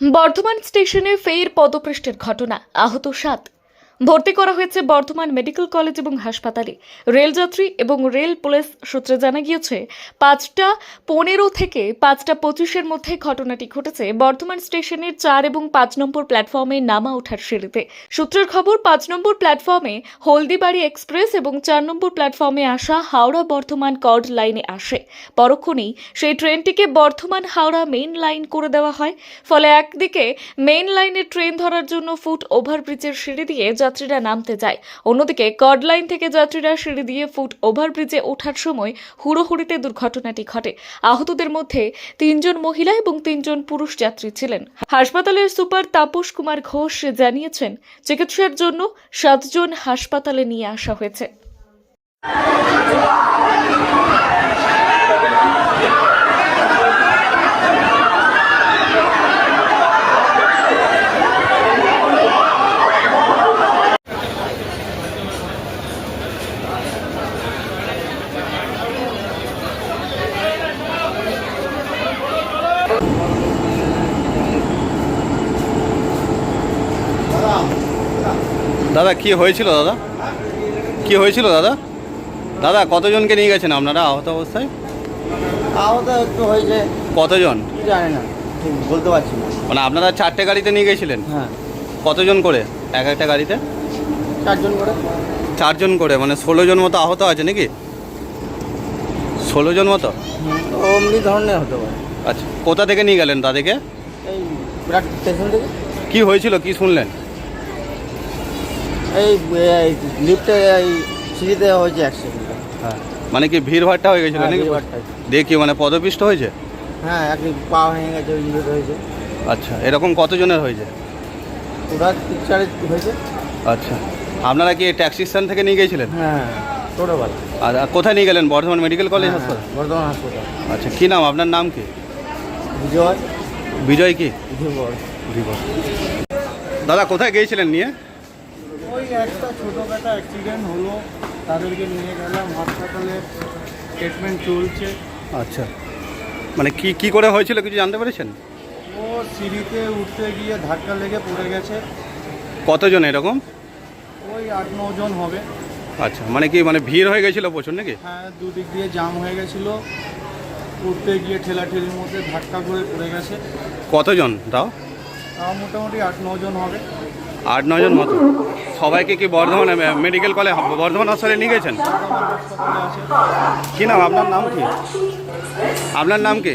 বর্ধমান স্টেশনে ফের পদপৃষ্ঠের ঘটনা আহত সাত। ভর্তি করা হয়েছে বর্ধমান মেডিকেল কলেজ এবং হাসপাতালে। রেলযাত্রী এবং রেল পুলিশ সূত্রে জানা গিয়েছে, পাঁচটা পনেরো থেকে পাঁচটা পঁচিশের মধ্যে ঘটনাটি ঘটেছে। বর্ধমান স্টেশনের চার এবং পাঁচ নম্বর প্ল্যাটফর্মে নামা ওঠার সিঁড়িতে। সূত্রের খবর, পাঁচ নম্বর প্ল্যাটফর্মে হলদিবাড়ি এক্সপ্রেস এবং চার নম্বর প্ল্যাটফর্মে আসা হাওড়া বর্ধমান কর্ড লাইনে আসে। পরক্ষণেই সেই ট্রেনটিকে বর্ধমান হাওড়া মেইন লাইন করে দেওয়া হয়। ফলে একদিকে মেইন লাইনে ট্রেন ধরার জন্য ফুট ওভারব্রিজের সিঁড়ি দিয়ে যাত্রীরা নামতে যায় অন্যদিকে কডলাইন থেকে যাত্রীরা সিঁড়ি দিয়ে ফুট ওভারব্রিজে ওঠার সময় হুড়োহুড়িতে দুর্ঘটনাটি ঘটে। আহতদের মধ্যে তিনজন মহিলা এবং তিনজন পুরুষ যাত্রী ছিলেন। হাসপাতালের সুপার তাপস কুমার ঘোষ জানিয়েছেন, চিকিৎসার জন্য সাতজন হাসপাতালে নিয়ে আসা হয়েছে। দাদা কি হয়েছিল দাদা? কি হয়েছিল দাদা? দাদা কতজনকে নিয়ে গেছেন আপনারা আহত অবস্থায়? আহত একটু হয়েছে। কতজন? জানি না ঠিক বলতে পারছি না। মানে আপনারা চারটে গাড়িতে নিয়ে গেছিলেন? হ্যাঁ। কতজন করে? এক একটা গাড়িতে? চারজন করে। চারজন করে মানে ষোলো জন মতো আহত আছে নাকি? ষোলো জন মতো? অমনি ধরনের হতে পারে। আচ্ছা কোথা থেকে নিয়ে গেলেন তাদেরকে? এই বিরাট স্টেশন থেকে। কি হয়েছিল কি শুনলেন? এই লিফটে এই সিঁড়িতে হয়েছে অ্যাক্সিডেন্ট হ্যাঁ। মানে কি ভিড় ভাড়টা হয়ে গেছিল নাকি? দেখি মানে পদপিষ্ট হয়েছে? হ্যাঁ একদিন পা ভেঙে গেছে ইঞ্জুরি হয়েছে। আচ্ছা এরকম কতজনের হয়েছে? ওরা পিকচারে হয়েছে। আচ্ছা আপনারা কি ট্যাক্সি স্ট্যান্ড থেকে নিয়ে গিয়েছিলেন? হ্যাঁ টোটোবেলা আর কোথায় নিয়ে গেলেন? বর্ধমান মেডিকেল কলেজ হাসপাতাল বর্ধমান হাসপাতাল আচ্ছা কী নাম? আপনার নাম কি? বিজয়। বিজয় কি? দাদা কোথায় গিয়েছিলেন নিয়ে? ওই একটা ছোটোখাটো অ্যাক্সিডেন্ট হলো তাদেরকে নিয়ে গেলাম হাসপাতালে ট্রিটমেন্ট চলছে। আচ্ছা। মানে কি কি করে হয়েছিল কিছু জানতে পেরেছেন? ও সিঁড়িতে উঠতে গিয়ে ধাক্কা লেগে পড়ে গেছে। কতজন এরকম? ওই আট জন হবে। আচ্ছা মানে কি মানে ভিড় হয়ে গেছিল প্রচুর নাকি? হ্যাঁ দুদিক দিয়ে জাম হয়ে গেছিল। উঠতে গিয়ে ঠেলাঠেলির মধ্যে ধাক্কা করে পড়ে গেছে। কতজন তাও? তাও মোটামুটি আট জন হবে। আট নজন মতো। সবাইকে কি বর্ধমান মেডিকেল কলেজ বর্ধমান হাসপাতালে নিয়ে গেছেন? কি নাম? আপনার নাম কি? আপনার নাম কি?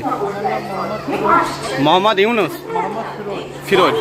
মোহাম্মদ ইউনুস। ফিরোজ।